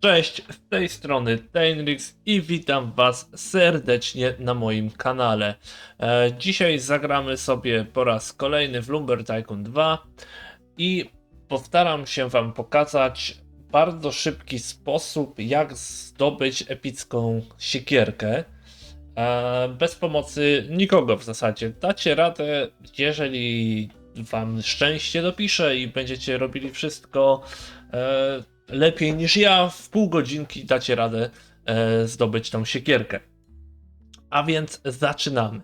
Cześć, z tej strony Tainrix i witam Was serdecznie na moim kanale. E, dzisiaj zagramy sobie po raz kolejny w Lumber Tycoon 2 i postaram się Wam pokazać bardzo szybki sposób, jak zdobyć epicką siekierkę. E, bez pomocy nikogo w zasadzie. Dacie radę, jeżeli Wam szczęście dopisze i będziecie robili wszystko. E, lepiej niż ja, w pół godzinki dacie radę e, zdobyć tą siekierkę. A więc zaczynamy.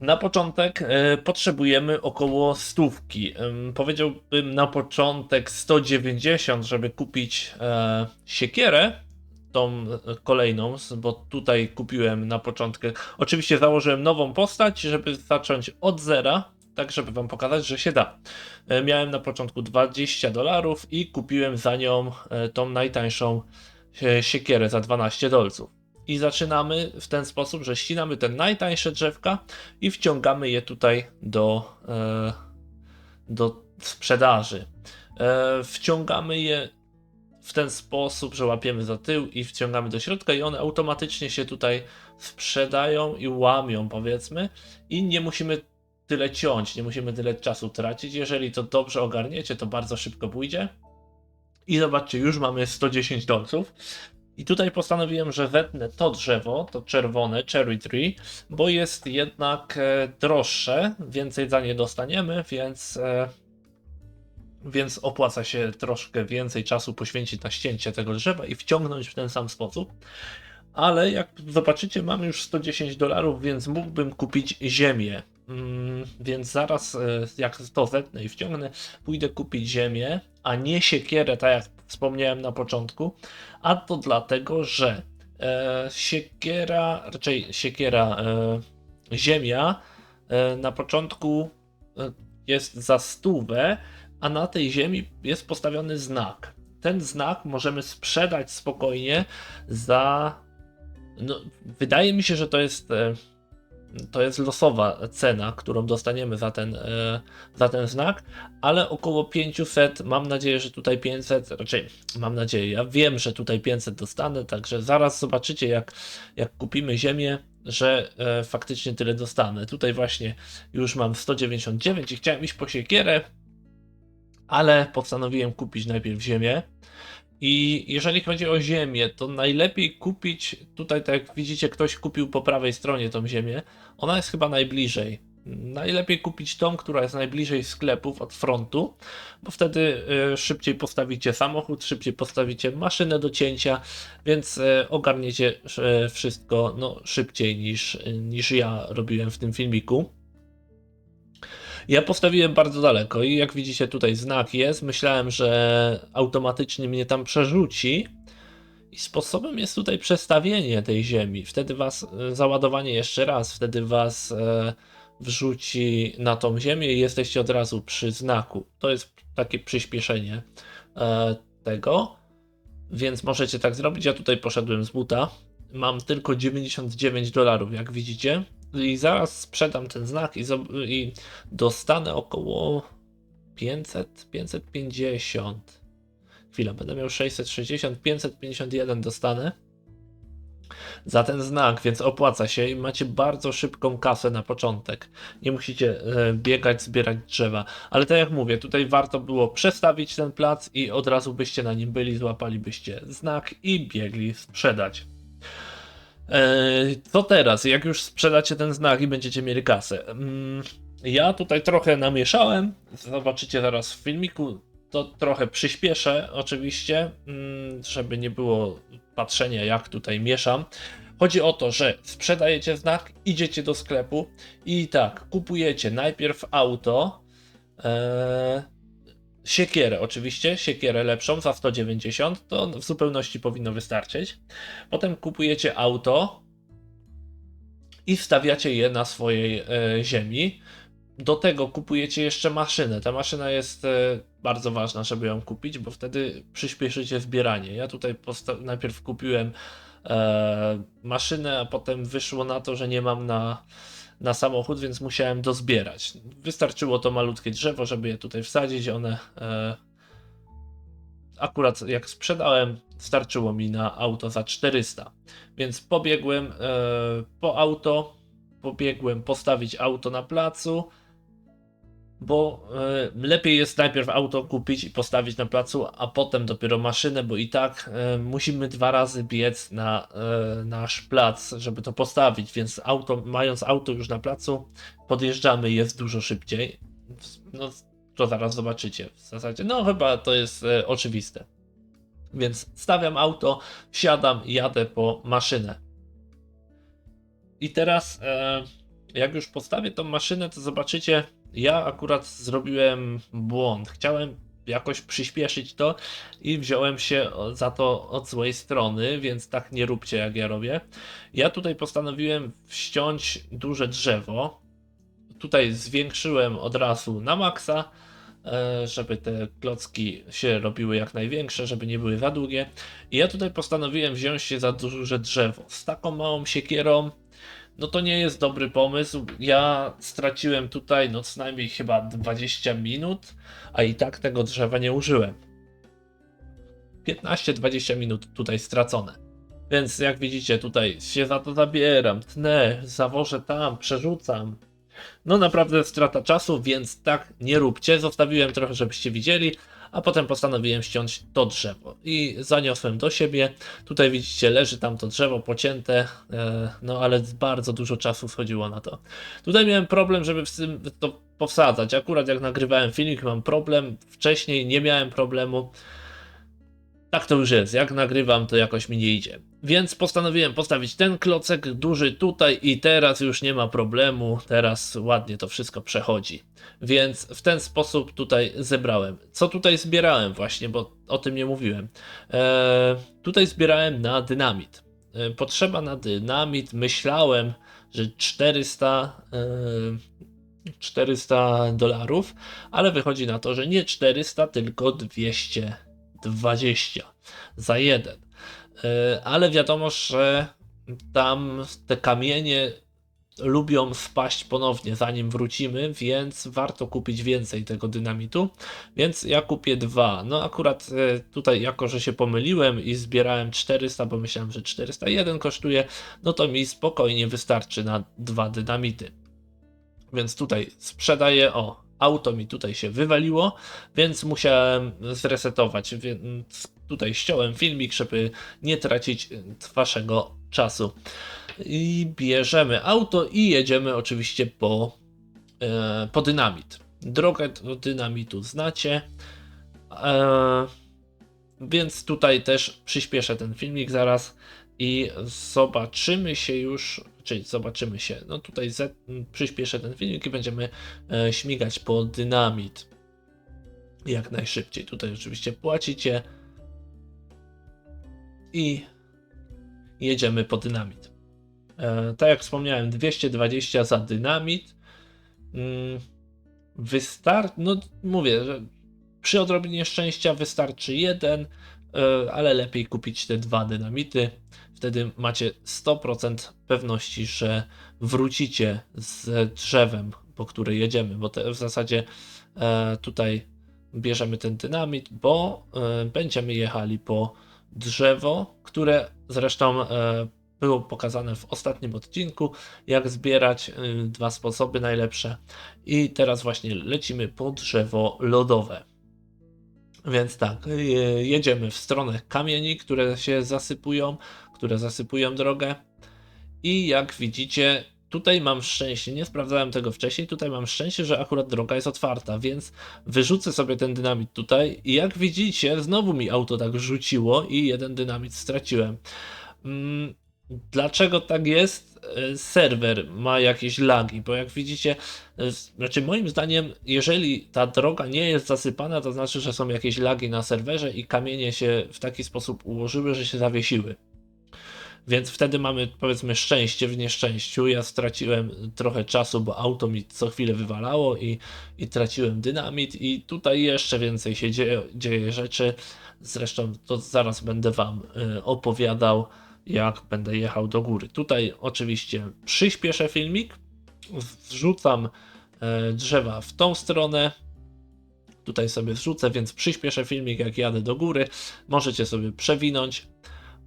Na początek e, potrzebujemy około stówki. Ym, powiedziałbym na początek 190, żeby kupić e, siekierę, tą e, kolejną, bo tutaj kupiłem na początku. Oczywiście założyłem nową postać, żeby zacząć od zera, tak żeby wam pokazać, że się da. E, Miałem na początku 20 dolarów i kupiłem za nią e, tą najtańszą e, siekierę za 12 dolców. I zaczynamy w ten sposób, że ścinamy te najtańsze drzewka i wciągamy je tutaj do, do sprzedaży. Wciągamy je w ten sposób, że łapiemy za tył i wciągamy do środka i one automatycznie się tutaj sprzedają i łamią powiedzmy i nie musimy tyle ciąć, nie musimy tyle czasu tracić. Jeżeli to dobrze ogarniecie, to bardzo szybko pójdzie. I zobaczcie, już mamy 110 dolców. I tutaj postanowiłem, że wetnę to drzewo, to czerwone cherry tree, bo jest jednak e, droższe, więcej za nie dostaniemy, więc, e, więc opłaca się troszkę więcej czasu poświęcić na ścięcie tego drzewa i wciągnąć w ten sam sposób. Ale jak zobaczycie, mam już 110 dolarów, więc mógłbym kupić ziemię. Mm, więc zaraz, e, jak to zetnę i wciągnę, pójdę kupić ziemię, a nie siekierę, tak jak wspomniałem na początku. A to dlatego, że e, siekiera, raczej siekiera, e, ziemia na początku jest za stówę, a na tej ziemi jest postawiony znak. Ten znak możemy sprzedać spokojnie za. No, wydaje mi się, że to jest. To jest losowa cena, którą dostaniemy za ten, e, za ten znak, ale około 500, mam nadzieję, że tutaj 500, raczej mam nadzieję, ja wiem, że tutaj 500 dostanę, także zaraz zobaczycie, jak, jak kupimy ziemię, że e, faktycznie tyle dostanę. Tutaj właśnie już mam 199 i chciałem iść po siekierę, ale postanowiłem kupić najpierw ziemię. I jeżeli chodzi o ziemię, to najlepiej kupić, tutaj tak jak widzicie, ktoś kupił po prawej stronie tą ziemię, ona jest chyba najbliżej. Najlepiej kupić tą, która jest najbliżej sklepów od frontu, bo wtedy y, szybciej postawicie samochód, szybciej postawicie maszynę do cięcia, więc y, ogarniecie y, wszystko no, szybciej niż, niż ja robiłem w tym filmiku. Ja postawiłem bardzo daleko i jak widzicie tutaj znak jest. Myślałem, że automatycznie mnie tam przerzuci. I sposobem jest tutaj przestawienie tej ziemi. Wtedy was, e, załadowanie jeszcze raz, wtedy was e, wrzuci na tą ziemię i jesteście od razu przy znaku. To jest takie przyspieszenie e, tego. Więc możecie tak zrobić. Ja tutaj poszedłem z buta. Mam tylko 99 dolarów, jak widzicie i zaraz sprzedam ten znak i, i dostanę około 500, 550. Chwila, będę miał 660, 551 dostanę za ten znak, więc opłaca się i macie bardzo szybką kasę na początek. Nie musicie e, biegać, zbierać drzewa. Ale tak jak mówię, tutaj warto było przestawić ten plac i od razu byście na nim byli, złapalibyście znak i biegli sprzedać. Co teraz, jak już sprzedacie ten znak i będziecie mieli kasę? Mm, Ja tutaj trochę namieszałem, zobaczycie zaraz w filmiku, to trochę przyspieszę oczywiście, mm, żeby nie było patrzenia jak tutaj mieszam. Chodzi o to, że sprzedajecie znak, idziecie do sklepu i tak, kupujecie najpierw auto, eee, siekierę oczywiście, siekierę lepszą za 190, to w zupełności powinno wystarczyć. Potem kupujecie auto i wstawiacie je na swojej e, ziemi. Do tego kupujecie jeszcze maszynę. Ta maszyna jest e, bardzo ważna, żeby ją kupić, bo wtedy przyspieszycie zbieranie. Ja tutaj najpierw kupiłem e, maszynę, a potem wyszło na to, że nie mam na, na samochód, więc musiałem dozbierać. Wystarczyło to malutkie drzewo, żeby je tutaj wsadzić. One e, akurat jak sprzedałem, starczyło mi na auto za 400. Więc pobiegłem e, po auto, pobiegłem postawić auto na placu, bo e, lepiej jest najpierw auto kupić i postawić na placu, a potem dopiero maszynę, bo i tak e, musimy dwa razy biec na e, nasz plac, żeby to postawić, więc auto, mając auto już na placu, podjeżdżamy jest dużo szybciej. No, to zaraz zobaczycie. W zasadzie, no chyba to jest e, oczywiste. Więc stawiam auto, siadam jadę po maszynę. I teraz, jak już postawię tą maszynę, to zobaczycie, ja akurat zrobiłem błąd. Chciałem jakoś przyspieszyć to i wziąłem się za to od złej strony, więc tak nie róbcie jak ja robię. Ja tutaj postanowiłem wściąć duże drzewo. Tutaj zwiększyłem od razu na maksa, e, żeby te klocki się robiły jak największe, żeby nie były za długie. I ja tutaj postanowiłem wziąć się za duże drzewo. Z taką małą siekierą no to nie jest dobry pomysł. Ja straciłem tutaj no co najmniej chyba 20 minut, a i tak tego drzewa nie użyłem. 15-20 minut tutaj stracone. Więc jak widzicie, tutaj się za to zabieram, tnę, zawożę tam, przerzucam. No naprawdę strata czasu, więc tak nie róbcie. Zostawiłem trochę, żebyście widzieli, a potem postanowiłem ściąć to drzewo i zaniosłem do siebie. Tutaj widzicie, leży tam to drzewo pocięte, e, no ale bardzo dużo czasu schodziło na to. Tutaj miałem problem, żeby w tym to powsadzać. Akurat jak nagrywałem filmik, mam problem. Wcześniej nie miałem problemu. Tak to już jest. Jak nagrywam, to jakoś mi nie idzie. Więc postanowiłem postawić ten klocek duży tutaj i teraz już nie ma problemu. Teraz ładnie to wszystko przechodzi. Więc w ten sposób tutaj zebrałem. Co tutaj zbierałem właśnie, bo o tym nie mówiłem. Eee, tutaj zbierałem na dynamit. E, potrzeba na dynamit. Myślałem, że 400, e, 400 dolarów, ale wychodzi na to, że nie 400, tylko 220 za jeden. E, Ale wiadomo, że tam te kamienie lubią spaść ponownie, zanim wrócimy, więc warto kupić więcej tego dynamitu. Więc ja kupię dwa. No akurat e, tutaj, jako że się pomyliłem i zbierałem 400, bo myślałem, że 401 kosztuje, no to mi spokojnie wystarczy na dwa dynamity. Więc tutaj sprzedaję. O, auto mi tutaj się wywaliło, więc musiałem zresetować. Więc tutaj ściąłem filmik, żeby nie tracić e, waszego czasu. I bierzemy auto i jedziemy oczywiście po, e, po dynamit. Drogę do dynamitu znacie. E, więc tutaj też przyspieszę ten filmik zaraz i zobaczymy się już, czyli zobaczymy się, no tutaj z, przyspieszę ten filmik i będziemy e, śmigać po dynamit jak najszybciej. Tutaj oczywiście płacicie i jedziemy po dynamit. E, tak jak wspomniałem, 220 za dynamit. Mm, Wystarczy, no mówię, że przy odrobinie szczęścia wystarczy jeden, ale lepiej kupić te dwa dynamity. Wtedy macie 100% pewności, że wrócicie z drzewem, po które jedziemy, bo w zasadzie e, tutaj bierzemy ten dynamit, bo e, będziemy jechali po drzewo, które zresztą e, było pokazane w ostatnim odcinku, jak zbierać dwa sposoby najlepsze. I teraz właśnie lecimy po drzewo lodowe. Więc tak, y, jedziemy w stronę kamieni, które się zasypują, które zasypują drogę. I jak widzicie, tutaj mam szczęście, nie sprawdzałem tego wcześniej, tutaj mam szczęście, że akurat droga jest otwarta, więc wyrzucę sobie ten dynamit tutaj i jak widzicie, znowu mi auto tak rzuciło i jeden dynamit straciłem. Mm, Dlaczego tak jest? E, Serwer ma jakieś lagi, bo jak widzicie, e, znaczy moim zdaniem, jeżeli ta droga nie jest zasypana, to znaczy, że są jakieś lagi na serwerze i kamienie się w taki sposób ułożyły, że się zawiesiły. Więc wtedy mamy powiedzmy szczęście w nieszczęściu. Ja straciłem trochę czasu, bo auto mi co chwilę wywalało i, i traciłem dynamit, i tutaj jeszcze więcej się dzieje, dzieje rzeczy. Zresztą to zaraz będę Wam y, opowiadał, jak będę jechał do góry. Tutaj oczywiście przyspieszę filmik, wrzucam e, drzewa w tą stronę. tutaj sobie wrzucę, więc przyspieszę filmik jak jadę do góry. Możecie sobie przewinąć.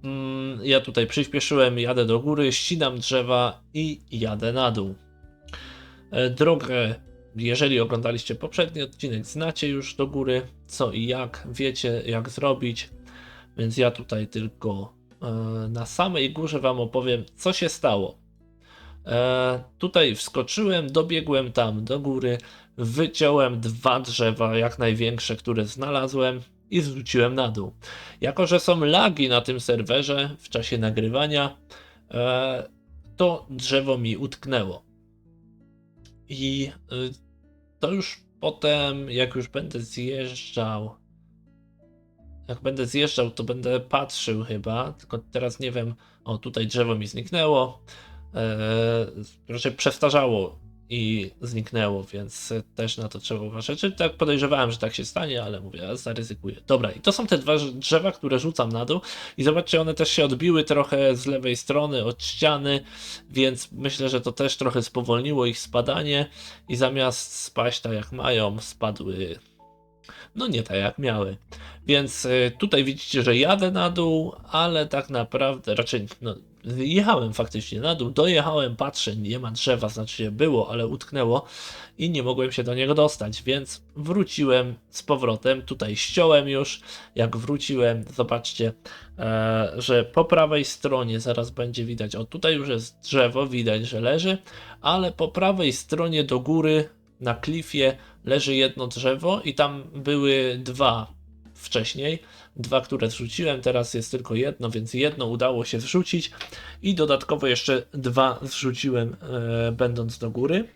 Mm, Ja tutaj przyspieszyłem, jadę do góry, ścinam drzewa i jadę na dół. E, Drogę, jeżeli oglądaliście poprzedni odcinek, znacie już do góry, co i jak, wiecie jak zrobić, więc ja tutaj tylko na samej górze Wam opowiem, co się stało. E, tutaj wskoczyłem, dobiegłem tam do góry, wyciąłem dwa drzewa, jak największe, które znalazłem i zrzuciłem na dół. Jako, że są lagi na tym serwerze w czasie nagrywania, e, to drzewo mi utknęło. I to już potem, jak już będę zjeżdżał, jak będę zjeżdżał, to będę patrzył chyba, tylko teraz nie wiem, o tutaj drzewo mi zniknęło, e, raczej przestarzało i zniknęło, więc też na to trzeba uważać. Czy tak podejrzewałem, że tak się stanie, ale mówię, ja zaryzykuję. Dobra, i to są te dwa drzewa, które rzucam na dół i zobaczcie, one też się odbiły trochę z lewej strony od ściany, więc myślę, że to też trochę spowolniło ich spadanie i zamiast spaść tak jak mają, spadły no nie tak jak miały. Więc y, tutaj widzicie, że jadę na dół, ale tak naprawdę raczej no, jechałem faktycznie na dół, dojechałem, patrzę, nie ma drzewa, znaczy się było, ale utknęło i nie mogłem się do niego dostać, więc wróciłem z powrotem, tutaj ściąłem już, jak wróciłem, zobaczcie, e, że po prawej stronie zaraz będzie widać, o tutaj już jest drzewo, widać, że leży, ale po prawej stronie do góry na klifie leży jedno drzewo i tam były dwa wcześniej. Dwa, które zrzuciłem, teraz jest tylko jedno, więc jedno udało się zrzucić i dodatkowo jeszcze dwa zrzuciłem e, będąc do góry.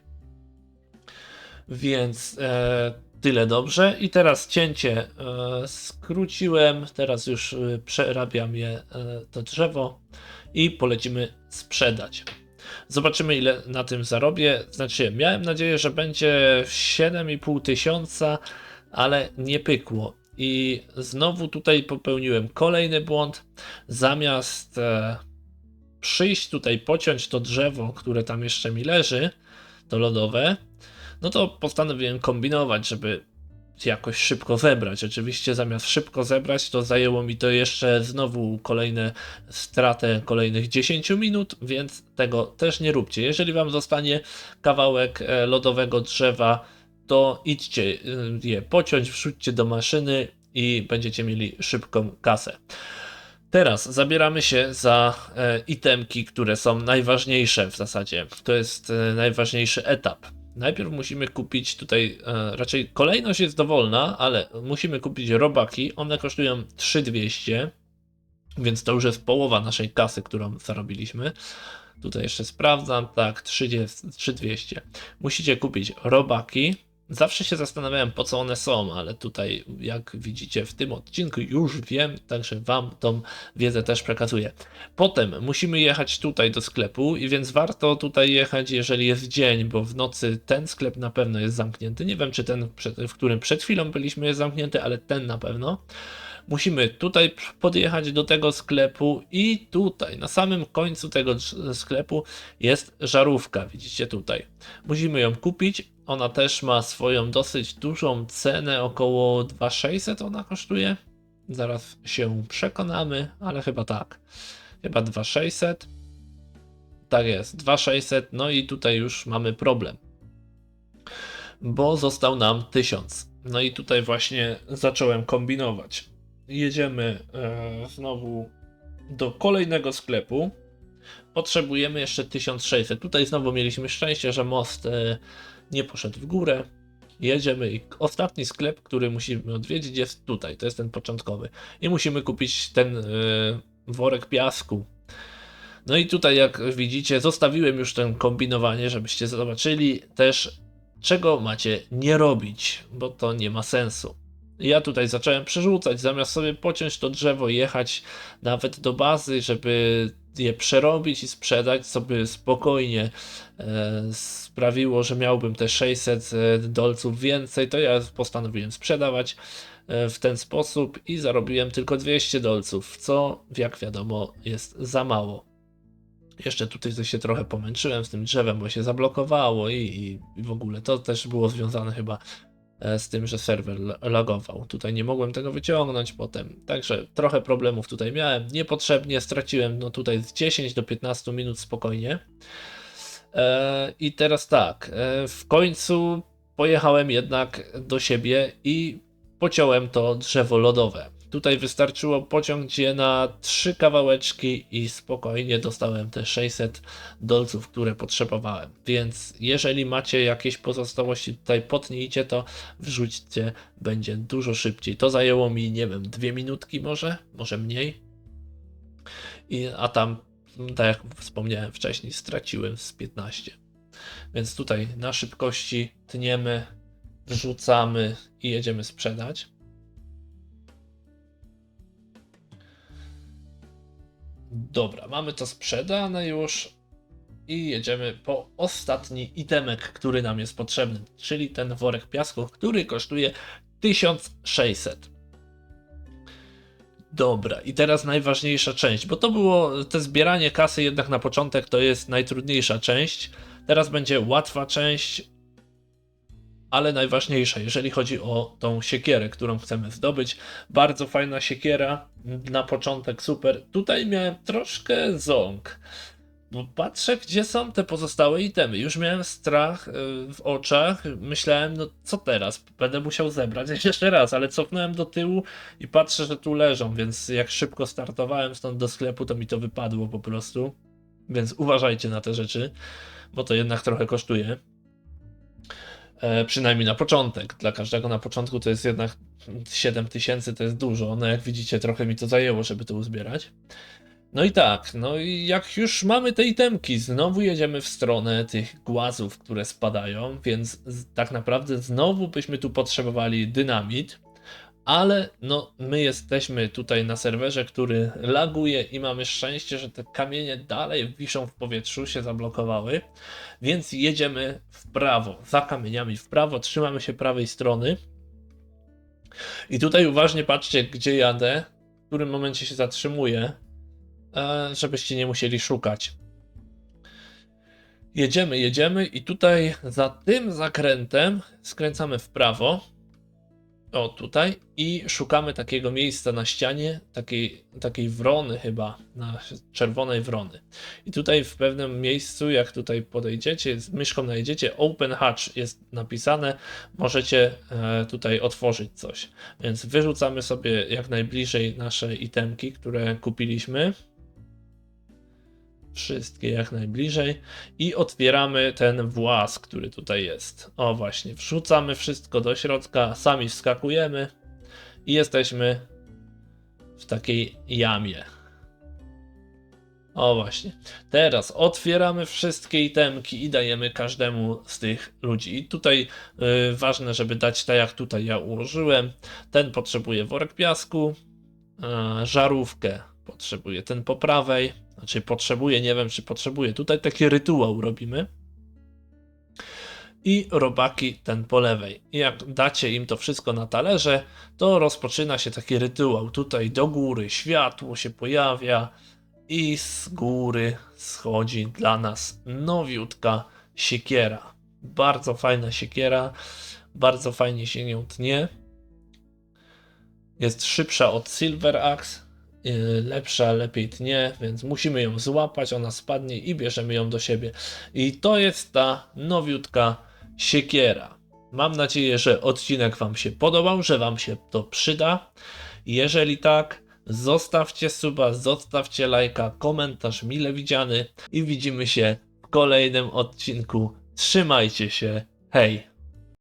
Więc e, tyle dobrze. I teraz cięcie e, skróciłem, teraz już e, przerabiam je e, to drzewo i polecimy sprzedać. Zobaczymy, ile na tym zarobię. Znaczy, miałem nadzieję, że będzie 7,5 tysiąca, ale nie pykło. I znowu tutaj popełniłem kolejny błąd. Zamiast e, przyjść tutaj, pociąć to drzewo, które tam jeszcze mi leży, to lodowe, no to postanowiłem kombinować, żeby jakoś szybko zebrać. Oczywiście zamiast szybko zebrać, to zajęło mi to jeszcze znowu kolejne stratę kolejnych 10 minut, więc tego też nie róbcie. Jeżeli wam zostanie kawałek e, lodowego drzewa, to idźcie y, je pociąć, wrzućcie do maszyny i będziecie mieli szybką kasę. Teraz zabieramy się za e, itemki, które są najważniejsze w zasadzie. To jest e, najważniejszy etap. Najpierw musimy kupić tutaj, e, raczej kolejność jest dowolna, ale musimy kupić robaki. One kosztują 3200, więc to już jest połowa naszej kasy, którą zarobiliśmy. Tutaj jeszcze sprawdzam, tak, 30, 3200. Musicie kupić robaki. Zawsze się zastanawiałem, po co one są, ale tutaj, jak widzicie w tym odcinku, już wiem, także Wam tą wiedzę też przekazuję. Potem musimy jechać tutaj do sklepu, i więc warto tutaj jechać, jeżeli jest dzień, bo w nocy ten sklep na pewno jest zamknięty. Nie wiem, czy ten, w którym przed chwilą byliśmy, jest zamknięty, ale ten na pewno. Musimy tutaj podjechać do tego sklepu i tutaj, na samym końcu tego sklepu jest żarówka, widzicie tutaj. Musimy ją kupić. Ona też ma swoją dosyć dużą cenę, około 2600 ona kosztuje. Zaraz się przekonamy, ale chyba tak. Chyba 2600. Tak jest, 2600. No i tutaj już mamy problem. Bo został nam 1000. No i tutaj właśnie zacząłem kombinować. Jedziemy e, znowu do kolejnego sklepu. Potrzebujemy jeszcze 1600. Tutaj znowu mieliśmy szczęście, że most e, nie poszedł w górę. Jedziemy i ostatni sklep, który musimy odwiedzić jest tutaj, to jest ten początkowy. I musimy kupić ten y, worek piasku. No i tutaj jak widzicie zostawiłem już ten kombinowanie, żebyście zobaczyli też czego macie nie robić, bo to nie ma sensu. Ja tutaj zacząłem przerzucać, zamiast sobie pociąć to drzewo, jechać nawet do bazy, żeby je przerobić i sprzedać, co by spokojnie e, sprawiło, że miałbym te 600 e, dolców więcej, to ja postanowiłem sprzedawać e, w ten sposób i zarobiłem tylko 200 dolców, co jak wiadomo jest za mało. Jeszcze tutaj się trochę pomęczyłem z tym drzewem, bo się zablokowało i, i, w ogóle to też było związane chyba z tym, że serwer lagował. Tutaj nie mogłem tego wyciągnąć potem. Także trochę problemów tutaj miałem. Niepotrzebnie straciłem no tutaj z 10 do 15 minut spokojnie. E, I teraz tak, e, w końcu pojechałem jednak do siebie i pociąłem to drzewo lodowe. Tutaj wystarczyło pociąć je na trzy kawałeczki i spokojnie dostałem te 600 dolców, które potrzebowałem. Więc jeżeli macie jakieś pozostałości, tutaj potnijcie to, wrzućcie, będzie dużo szybciej. To zajęło mi, nie wiem, dwie minutki może, może mniej. I, a tam, tak jak wspomniałem wcześniej, straciłem z 15. Więc tutaj na szybkości tniemy, wrzucamy i jedziemy sprzedać. Dobra, mamy to sprzedane już i jedziemy po ostatni itemek, który nam jest potrzebny, czyli ten worek piasku, który kosztuje 1600. Dobra, i teraz najważniejsza część, bo to było te zbieranie kasy jednak na początek to jest najtrudniejsza część. Teraz będzie łatwa część, ale najważniejsza, jeżeli chodzi o tą siekierę, którą chcemy zdobyć. Bardzo fajna siekiera, na początek super. Tutaj miałem troszkę ząg, bo patrzę, gdzie są te pozostałe itemy. Już miałem strach y, w oczach, myślałem, no co teraz? Będę musiał zebrać jeszcze raz, ale cofnąłem do tyłu i patrzę, że tu leżą, więc jak szybko startowałem stąd do sklepu, to mi to wypadło po prostu. Więc uważajcie na te rzeczy, bo to jednak trochę kosztuje. E, przynajmniej na początek. Dla każdego na początku to jest jednak 7 tysięcy, to jest dużo. No jak widzicie, trochę mi to zajęło, żeby to uzbierać. No i tak, no i jak już mamy te itemki, znowu jedziemy w stronę tych głazów, które spadają, więc tak naprawdę znowu byśmy tu potrzebowali dynamit. Ale no, my jesteśmy tutaj na serwerze, który laguje i mamy szczęście, że te kamienie dalej wiszą w powietrzu, się zablokowały. Więc jedziemy w prawo, za kamieniami w prawo, trzymamy się prawej strony. I tutaj uważnie patrzcie, gdzie jadę, w którym momencie się zatrzymuję, e, żebyście nie musieli szukać. Jedziemy, jedziemy i tutaj za tym zakrętem skręcamy w prawo. O, tutaj. I szukamy takiego miejsca na ścianie, takiej, takiej wrony chyba, na czerwonej wrony. I tutaj w pewnym miejscu, jak tutaj podejdziecie, z myszką najdziecie, Open Hatch jest napisane, możecie e, tutaj otworzyć coś. Więc wyrzucamy sobie jak najbliżej nasze itemki, które kupiliśmy. Wszystkie jak najbliżej i otwieramy ten włas, który tutaj jest. O właśnie, wrzucamy wszystko do środka, sami wskakujemy i jesteśmy w takiej jamie. O właśnie. Teraz otwieramy wszystkie itemki i dajemy każdemu z tych ludzi. I tutaj y, ważne, żeby dać tak jak tutaj ja ułożyłem. Ten potrzebuje worek piasku, żarówkę potrzebuje ten po prawej. Znaczy potrzebuje, nie wiem czy potrzebuje. Tutaj taki rytuał robimy. I robaki ten po lewej. Jak dacie im to wszystko na talerze, to rozpoczyna się taki rytuał. Tutaj do góry światło się pojawia i z góry schodzi dla nas nowiutka siekiera. Bardzo fajna siekiera, bardzo fajnie się nią tnie. Jest szybsza od Silver Axe, lepsza, lepiej tnie, więc musimy ją złapać, ona spadnie i bierzemy ją do siebie. I to jest ta nowiutka siekiera. Mam nadzieję, że odcinek Wam się podobał, że Wam się to przyda. Jeżeli tak, zostawcie suba, zostawcie lajka, komentarz mile widziany i widzimy się w kolejnym odcinku. Trzymajcie się, hej!